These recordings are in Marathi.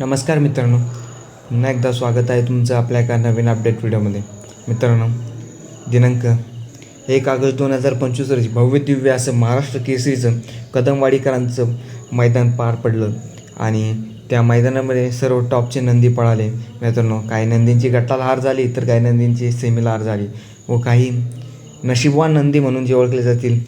नमस्कार मित्रांनो. पुन्हा एकदा स्वागत आहे तुमचं आपल्या एका नवीन अपडेट व्हिडिओमध्ये. मित्रांनो दिनांक एक ऑगस्ट दोन हजार पंचवीस रोजी भव्य दिव्य असं महाराष्ट्र केसरीचं कदमवाडीकरांचं मैदान पार पडलं आणि त्या मैदानामध्ये सर्व टॉपचे नंदी पळाले. मित्रांनो काही नंदींची गटाला हार झाली तर काही नंदींची सेमीला हार झाली व काही नशीबवान नंदी म्हणून जे ओळखले जातील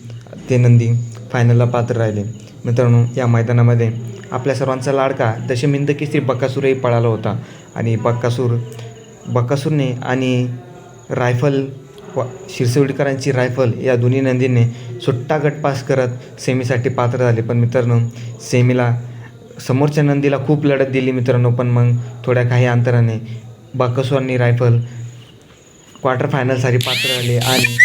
ते नंदी फायनलला पात्र राहिले. मित्रांनो या मैदानामध्ये आपल्या सर्वांचा लाडका. दशमिंद केसरी बक्कासूरही पळाला होता. आणि बक्कासूर बक्कासूरने आणि रायफल व शिरसवडीकरांची रायफल या दोन्ही नंदींनी सुट्टा गटपास करत सेमीसाठी पात्र झाले. पण मित्रांनो सेमीला समोरच्या नंदीला खूप लढत दिली मित्रांनो. पण मग थोड्या काही अंतराने बकासूर आणि रायफल क्वार्टर फायनलसाठी पात्र राहिले आणि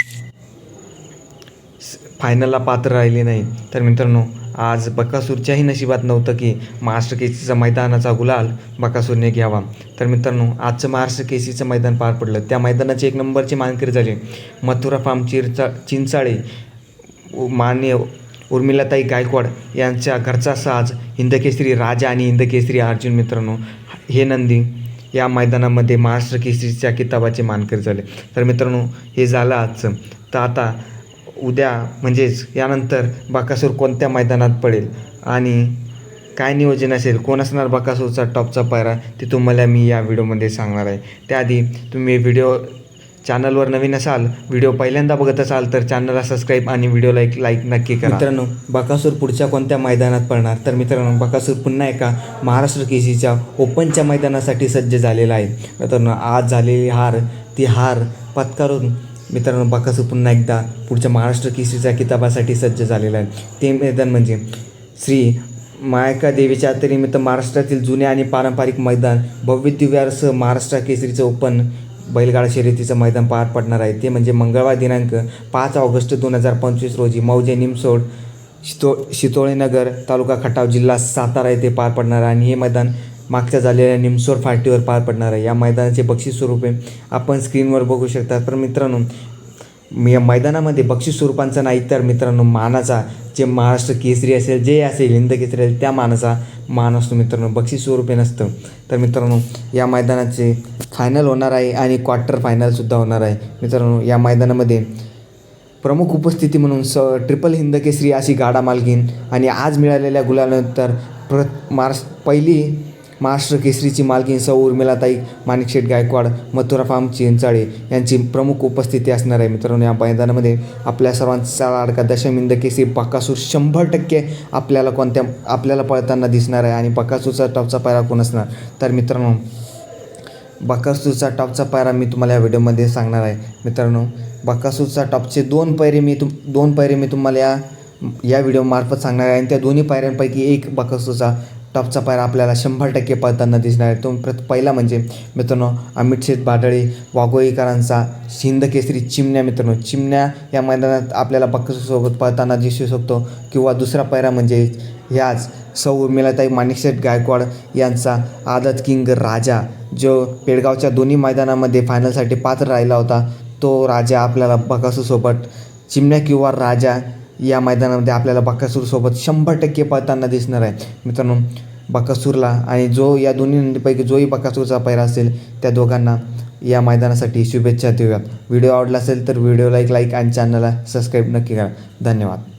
फायनलला पात्र राहिले नाही. तर मित्रांनो आज बकासूरच्याही नशिबात नव्हतं की महाराष्ट्र केसीचं मैदानाचा गुलाल बकासूरने घ्यावा. तर मित्रांनो आजचं महाराष्ट्र केसीचं मैदान पार पडलं. त्या मैदानाचे एक नंबरचे मानकरी झाले. मथुरा फार्म चिरचा चिंचाळे उ- मान्य उर्मिलाताई गायकवाड यांच्या घरचा साज हिंदकेसरी राजा आणि हिंदकेसरी अर्जुन मित्रांनो हे नंदी या मैदानामध्ये महाराष्ट्र केसरीच्या किताबाचे मानकरी झाले. तर मित्रांनो हे झालं आजचं. तर आता उद्या म्हणजेच यानंतर बाकासूर कोणत्या मैदानात पडेल? आणि काय नियोजन असेल? कोण असणार बाकासूरचा टॉपचा पायरा? ते तुम्हाला मी या व्हिडिओमध्ये सांगणार आहे. त्याआधी तुम्ही व्हिडिओ चॅनलवर नवीन असाल व्हिडिओ पहिल्यांदा बघत असाल तर चॅनलला सबस्क्राईब आणि व्हिडिओला एक लाईक नक्की करा. मित्रांनो बकासूर पुढच्या कोणत्या मैदानात पडणार? तर मित्रांनो बकासूर पुन्हा एका महाराष्ट्र केसीच्या ओपनच्या मैदानासाठी सज्ज झालेला आहे. मित्रांनो आज झालेली हार ती हार पत्करून मित्रांनो बाकासू पुन्हा एकदा पुढच्या महाराष्ट्र केसरीच्या किताबासाठी सज्ज झालेला आहे. ते मैदान म्हणजे श्री मायका देवीच्या निमित्त महाराष्ट्रातील जुने आणि पारंपरिक मैदान भव्य दिव्यासह महाराष्ट्र केसरीचं ओपन बैलगाडा शर्यतीचं मैदान पार पडणार आहे. ते म्हणजे मंगळवार दिनांक पाच ऑगस्ट दोन हजार पंचवीस रोजी मौजे निमसोड शितो शितोळेनगर तालुका खटाव जिल्हा सातारा येथे पार पडणार आहे. आणि हे मैदान मागच्या झालेल्या निमसोर फाटीवर पार पडणार आहे. या मैदानाचे बक्षीस स्वरूपे आपण स्क्रीनवर बघू शकता. तर मित्रांनो या मैदानामध्ये बक्षीस स्वरूपांचा नाही तर मित्रांनो मानाचा जे महाराष्ट्र केसरी असेल जे असेल हिंद केसरी असेल त्या मानाचा मान असतो मित्रांनो बक्षीस स्वरूपे नसतं. तर मित्रांनो या मैदानाचे फायनल होणार आहे आणि क्वार्टर फायनलसुद्धा होणार आहे. मित्रांनो या मैदानामध्ये प्रमुख उपस्थिती म्हणून स ट्रिपल हिंद केसरी अशी गाडा मालकीन आणि आज मिळालेल्या गुलानंतर प्र महाराष्ट्र पहिली महाराष्ट्र केसरीची मालकीन सौ उर्मिलाताई माणिकशेठ गायकवाड मथुरा फार्म चिंचाळे यांची प्रमुख उपस्थिती असणार आहे. मित्रांनो या मैदानामध्ये आपल्या सर्वांचा लाडका दशमिंद केसरी बकासूर शंभर टक्के आपल्याला कोणत्या आपल्याला पळताना दिसणार आहे आणि बकासूरचा टॉपचा पायरा कोण असणार? तर मित्रांनो बकासूरचा टॉपचा पायरा मी तुम्हाला या व्हिडिओमध्ये सांगणार आहे. मित्रांनो बकासूरचा टॉपचे दोन पैरे मी तुम दोन पैरे मी तुम्हाला या या व्हिडिओमार्फत सांगणार आहे आणि त्या दोन्ही पायऱ्यांपैकी एक बकासूरचा टॉपचा पायरा आपल्याला शंभर टक्के पळताना दिसणार आहे. तो प्रत पहिला म्हणजे मित्रांनो अमित शेठ बाडळे वाघोईकरांचा हिंद केसरी चिमण्या मित्रांनो. चिमण्या या मैदानात आपल्याला बक्कसोबत पळताना दिसू शकतो. किंवा दुसरा पायरा म्हणजे ह्याच सौ उर्मिलाताई माणिकशेठ गायकवाड यांचा आदत किंग राजा जो पेडगावच्या दोन्ही मैदानामध्ये फायनलसाठी पात्र राहिला होता. तो राजा आपल्याला बकासूरसोबत चिमण्या किंवा राजा या मैदानामध्ये आपल्याला बकासूरसोबत शंभर टक्के पळताना दिसणार आहे. मित्रांनो बकासूरला आणि जो या दोन्ही नंदीपैकी जोही बकासूरचा पैरा असेल त्या दोघांना या मैदानासाठी शुभेच्छा देऊयात व्हिडिओ आवडला असेल तर व्हिडिओला एक लाईक आणि चॅनलला सबस्क्राईब नक्की करा. धन्यवाद.